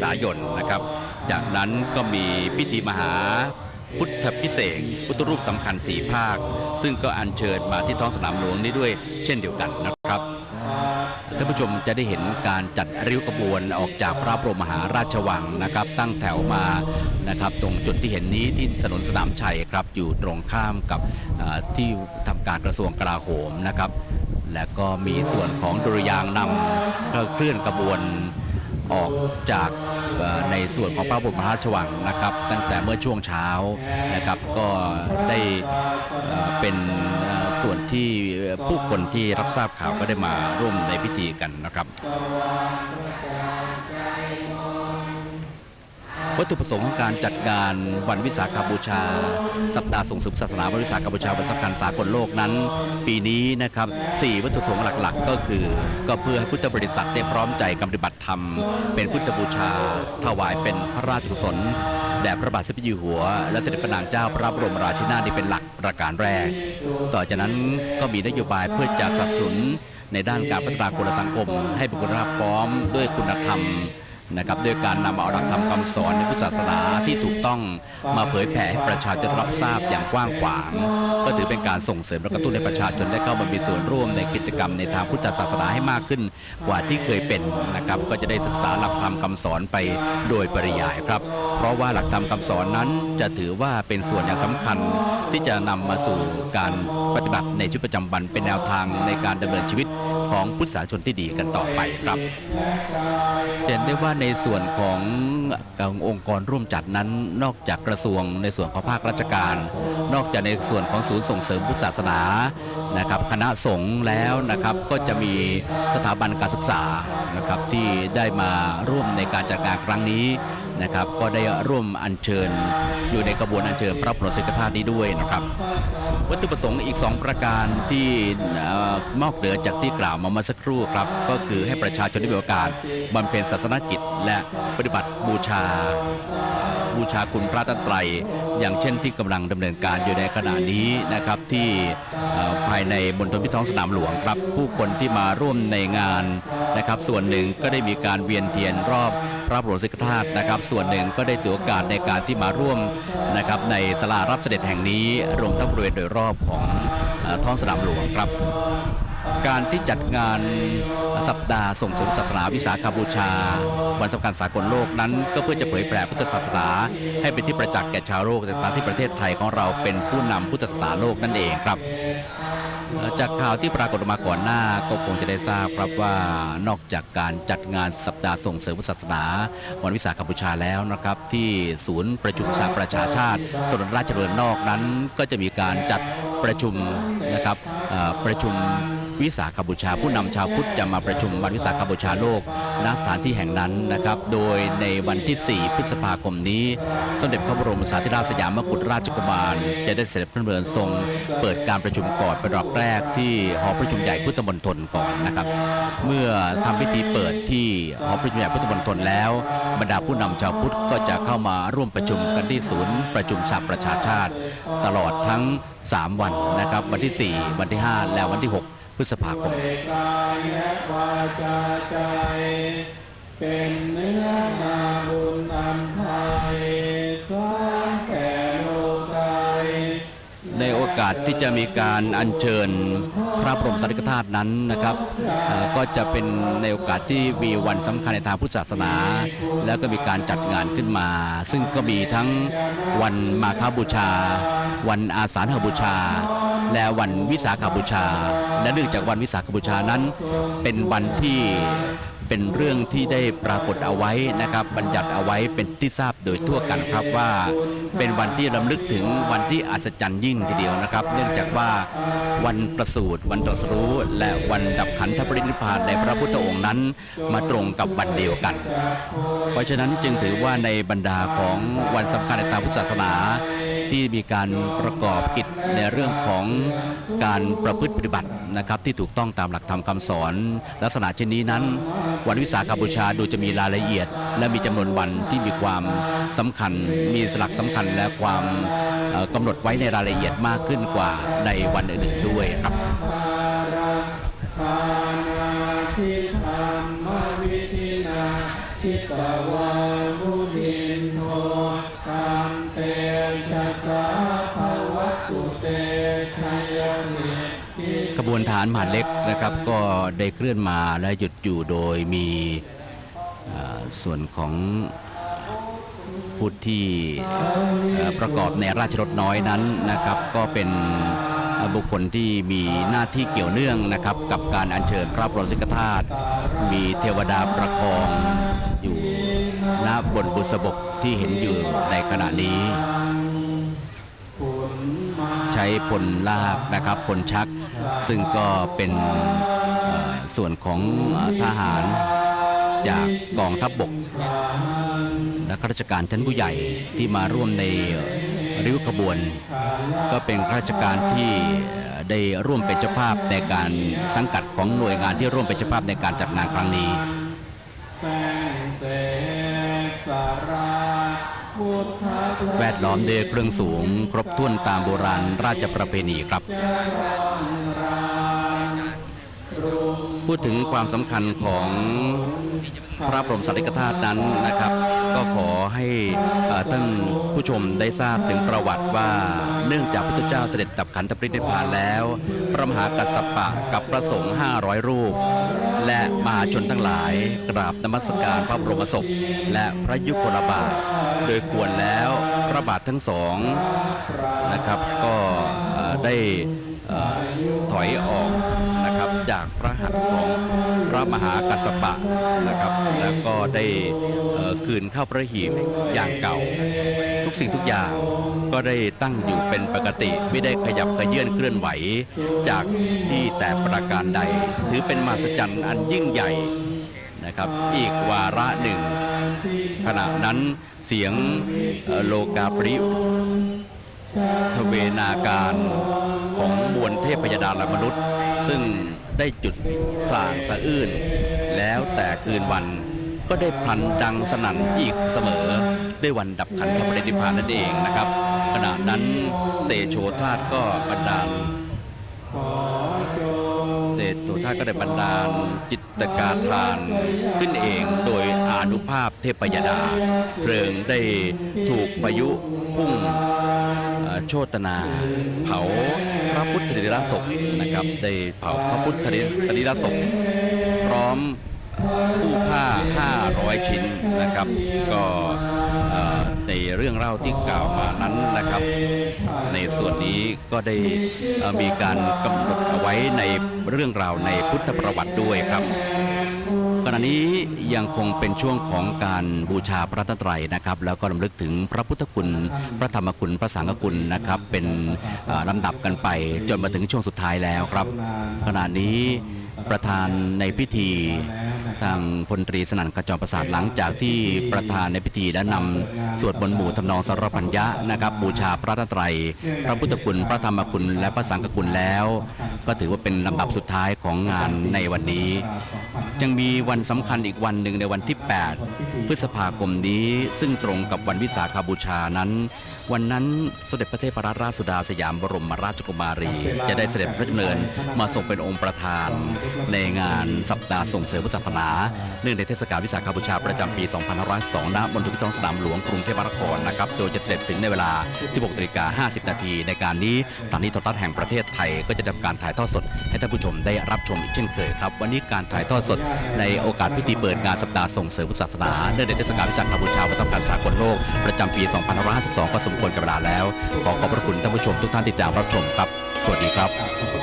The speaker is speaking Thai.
ษายนนะครับ จากนั้นก็มีพิธีมหาพุทธพิเศษพุทธรูปสำคัญสีภาค ซึ่งก็อัญเชิญมาที่ท้องสนามหลวงนี้ด้วยเช่นเดียวกันนะครับท่านผู้ชมจะได้เห็นการจัดริ้วขบวนออกจากพระบรมมหาราชวังนะครับ ตั้งแถวมานะครับตรงจุดที่เห็นนี้ที่ถนนสนามชัยครับอยู่ตรงข้ามกับที่ทำการกระทรวงกลาโหมนะครับ และก็มีส่วนของดุริยางค์นำเคลื่อนกระบวน ออกจากในส่วนของพระบรมราชวังนะครับ ตั้งแต่เมื่อช่วงเช้านะครับ ก็ได้เป็นส่วนที่ผู้คนที่รับทราบข่าวก็ได้มาร่วมในพิธีกันนะครับ วัตถุประสงค์ของการจัดงานวันวิสาขบูชา สัปดาห์ส่งเสริมศาสนาวันวิสาขบูชาวันสำคัญสากลโลกนั้น ปีนี้นะครับสี่วัตถุประสงค์หลักๆ ก็คือ ก็เพื่อให้พุทธบริษัทได้พร้อมใจกันปฏิบัติธรรม เป็นพุทธบูชา ถวายเป็นพระราชกุศลแด่พระบาทสมเด็จอยู่หัว และเสด็จพระนางเจ้าพระบรมราชินีนาถนี่เป็นหลักประการแรก ต่อจากนั้นก็มีนโยบายเพื่อจะสนับสนุนในด้านการพัฒนาคุณสังคม ให้เป็นคุณภาพพร้อมด้วยคุณธรรม นะครับด้วยการนำเอาหลักธรรมคำสอนในพุทธศาสนาที่ถูกต้องมาเผยแผ่ให้ประชาชนรับทราบอย่างกว้างขวาง ก็ถือเป็นการส่งเสริมและกระตุ้นให้ประชาชนได้เข้ามามีส่วนร่วมในกิจกรรมในทางพุทธศาสนาให้มากขึ้น กว่าที่เคยเป็นนะครับก็จะได้ศึกษาหลักธรรมคำสอนไปโดยปริยายครับ เพราะว่าหลักธรรมคำสอนนั้นจะถือว่าเป็นส่วนอย่างสำคัญที่จะนำมาสู่การปฏิบัติในชีวิตประจำวันเป็นแนวทางในการดำเนินชีวิตของพุทธศาสนิกชนที่ดีกันต่อไปครับจะเห็นได้ว่าในส่วนขององค์กรร่วมจัดนั้น นอกจากกระทรวงในส่วนของภาคราชการ นอกจากในส่วนของศูนย์ส่งเสริมพุทธศาสนานะครับคณะสงฆ์แล้วนะครับก็จะมีสถาบันการศึกษานะครับที่ได้มาร่วมในการจัดงานครั้งนี้ นะครับ ก็ได้ร่วมอัญเชิญอยู่ในกระบวนอัญเชิญพระบรมสิกธาตุนี้ด้วยนะครับ วัตถุประสงค์อีก 2 ประการที่เอ่อนอกเหนือจากที่กล่าวมาเมื่อสักครู่ครับ ก็คือให้ประชาชนได้มีโอกาสบำเพ็ญศาสนกิจ และปฏิบัติบูชา บูชาคุณพระตันไตรอย่างเช่นที่กำลังดำเนินการอยู่ในขณะนี้นะครับที่ภายในบนทนพิท้องสนามหลวงครับ ผู้คนที่มาร่วมในงานนะครับ ส่วนหนึ่งก็ได้มีการเวียนเทียนรอบ ระบรมสิกธาตุนะครับ ส่วนหนึ่งก็ได้ถือโอกาสในการที่มาร่วมนะครับในศาลารับเสด็จแห่งนี้รวมทั้งบริเวณโดยรอบของอท้องสนามหลวงครับ การที่จัดงานสัปดาห์ส่งเสริมศาสนาวิสาขบูชา วันสำคัญสากลโลกนั้น ก็เพื่อจะเผยแผ่พุทธศาสนา ให้เป็นที่ประจักษ์แก่ชาวโลกในฐานที่ประเทศไทยของเราเป็นผู้นำพุทธศาสนาโลกนั่นเองครับ จากข่าวที่ปรากฏมาก่อนหน้าก็คงจะได้ทราบครับว่านอกจากการจัดงานสัปดาห์ส่งเสริมพุทธศาสนา วันวิสาขบูชาแล้วนะครับ ที่ศูนย์ประชุมสหประชาชาติถนนราชดำเนินนอกนั้น ก็จะมีการจัดประชุมนะครับประชุม วิสาขบูชา ผู้นำชาวพุทธจะมาประชุมวันวิสาขบูชาโลกณสถานที่แห่งนั้นนะครับ โดยในวันที่ 4 พฤษภาคมนี้ สมเด็จพระบรมสาธิราชสยามกุฎราชกุมาร จะได้เสด็จพระเนินทรง เปิดการประชุมก่อนเป็นรอบแรกที่หอประชุมใหญ่พุทธมณฑลก่อนนะครับ เมื่อทำพิธีเปิดที่หอประชุมใหญ่พุทธมณฑลแล้ว บรรดาผู้นำชาวพุทธก็จะเข้ามาร่วมประชุมกันที่ศูนย์ประชุมสหประชาชาติ ตลอดทั้ง 3 วันนะครับ วันที่ 4 วันที่ 5 และวันที่ 6 พฤษภาคมกายและวาจาใจ เป็นเนื้อนาบุญอันไทยสร้างแก่โลกไทยในโอกาสที่จะมีการอัญเชิญพระบรมสารีริกธาตุนั้นนะครับก็จะเป็นในโอกาสที่มีวันสำคัญในทางพุทธศาสนา แล้วก็มีการจัดงานขึ้นมา ซึ่งก็มีทั้งวันมาฆบูชา วันอาสาฬหบูชา และวันวิสาขบูชา และเนื่องจากวันวิสาขบูชานั้นเป็นวันที่เป็นเรื่องที่ได้ปรากฏเอาไว้นะครับ บัญญัติเอาไว้เป็นที่ทราบโดยทั่วกันครับว่า เป็นวันที่รำลึกถึงวันที่อัศจรรย์ยิ่งทีเดียวนะครับ เนื่องจากว่าวันประสูติวันตรัสรู้และวันดับขันธปรินิพพานในพระพุทธองค์นั้น มาตรงกับวันเดียวกัน เพราะฉะนั้นจึงถือว่าในบรรดาของวันสำคัญในทางพุทธศาสนา ที่มีการประกอบกิจในเรื่องของการประพฤติปฏิบัตินะครับ ที่ถูกต้องตามหลักธรรมคำสอน ลักษณะเช่นนี้นั้น วันวิสาขบูชาดูจะมีรายละเอียด และมีจำนวนวันที่มีความสำคัญ มีสลักสำคัญและความเอ่อกำหนดไว้ในรายละเอียดมากขึ้นกว่าในวันอื่นๆด้วยครับานมหาดเล็กนะครับก็ได้เคลื่อนมาและหยุดอยู่โดยมีส่วนของผู้ที่ประกอบในราชรถน้อยนั้นนะครับ ก็เป็นบุคคลที่มีหน้าที่เกี่ยวเนื่องนะครับ กับการอัญเชิญพระบรมสิกธาตุมีเทวดาประคองอยู่ณบนบุษบกที่เห็นอยู่ในขณะนี้ ช้พลลากนะครับพลชัก ซึ่งก็เป็นส่วนของทหารจากกองทัพบบก และข้าราชการชั้นผู้ใหญ่ที่มาร่วมในริ้วขบวน ก็เป็นข้าราชการที่ได้ร่วมเป็นเจ้าภาพในการสังกัดของหน่วยงานที่ร่วมเป็นเจ้าภาพในการจัดงานครั้งนี้ แวดล้อมด้วยเครื่องสูง ครบถ้วนตามโบราณราชประเพณีครับพูดถึงความสำคัญของ พระบรมสารีริกธาตุนั้นนะครับ ก็ขอให้ท่านผู้ชมได้ทราบถึงประวัติว่าเนื่องจากพระพุทธเจ้าเสด็จดับขันธปรินิพพานแล้ว พระมหากัสสปะกับพระสงฆ์500 รูป และมหาชนทั้งหลายกราบนมัสการพระบรมศพ และพระยุคลบาท โดยควรแล้วพระบาททั้งสองนะครับ ก็ได้ถอยออกนะครับจากพระหัตถ์ของ ระมหากัสสปะนะครับแล้วก็ได้คืนเข้าพระหีบอย่างเก่า ทุกสิ่งทุกอย่างก็ได้ตั้งอยู่เป็นปกติไม่ได้ขยับกระเยื่อนเคลื่อนไหว จากที่แต่ประการใด ถือเป็นมหัศจรรย์อันยิ่งใหญ่นะครับอีกวาระหนึ่ง ขณะนั้นเสียงโลกาปริทเวนาการของมวลเทพยดาลมนุษย์ ซึ่ง ได้จุดสร้างสะอื้น แล้วแต่คืนวันก็ได้พลันดังสนั่นอีกเสมอ ด้วยวันดับขันธปรินิพพานนั่นเองนะครับ ขณะนั้นเตโชธาตก็บันดาลเตโชธาตก็ได้บันดาลจิตกาทานขึ้นเองโดยอานุภาพเทพยดา เพลิงได้ถูกพายุพุ่ง โชตนา เผาพระพุทธรีรศพนะครับ ได้เผาพระพุทธรีรศพพร้อมผู้ผ้า 500 ชิ้นนะครับ ก็ในเรื่องเล่าที่กล่าวมานั้นนะครับ ในส่วนนี้ก็ได้มีการกำหนดเอาไว้ในเรื่องราวในพุทธประวัติด้วยครับ ณะนี้ยังคงเป็นช่วงของการบูชาพระตนตรัยนะครับ แล้วก็รำลึกถึงพระพุทธคุณ พระธรรมคุณ พระสังฆคุณนะครับ เป็นลำดับกันไปจนมาถึงช่วงสุดท้ายแล้วครับ ขณะนี้ประธานในพิธีทางพลตรีสนั่นขจรประสาทหลังจากที่ประธานในพิธีได้นำสวดบนต์หมู่ทำนองสรพัญญะนะครับบูชาพระตนตรัยพระพุทธคุณ พระธรรมคุณ และพระสังฆคุณแล้ว ก็ถือว่าเป็นลำดับสุดท้ายของงานในวันนี้ ยังมีวันสำคัญอีกวันหนึ่งในวันที่ 8 พฤษภาคมนี้ซึ่งตรงกับวันวิสาขบูชานั้น วันนั้นสมเด็จพระเทพรัตนราชสุดาสยามบรมราชกุมารี จะได้เสด็จพระดำเนินมาทรงเป็นองค์ประธาน ในงานสัปดาห์ส่งเสริมพุทธศาสนา เนื่องในเทศกาลวิสาขบูชาประจำปี 2502ณบนทุกท้องสนามหลวงกรุงเทพมหานครนะครับโดยจะเสด็จถึงในเวลา 16นาฬิกา50 นาทีในการนี้สถานีโทรทัศน์แห่งประเทศไทยก็จะทำการถ่ายทอดสด ให้ท่านผู้ชมได้รับชมอีกเช่นเคยครับ วันนี้การถ่ายทอดสดในโอกาสพิธีเปิดงานสัปดาห์ส่งเสริมพุทธศาสนาเนื่องในเทศกาลวิสาขบูชาวันสำคัญสากลโลก ประจำปี 2552 ก็สมควรกับเวลาแล้ว ขอขอบพระคุณท่านผู้ชมทุกท่านที่ติดตามรับชมครับ สวัสดีครับขอบพระคุณ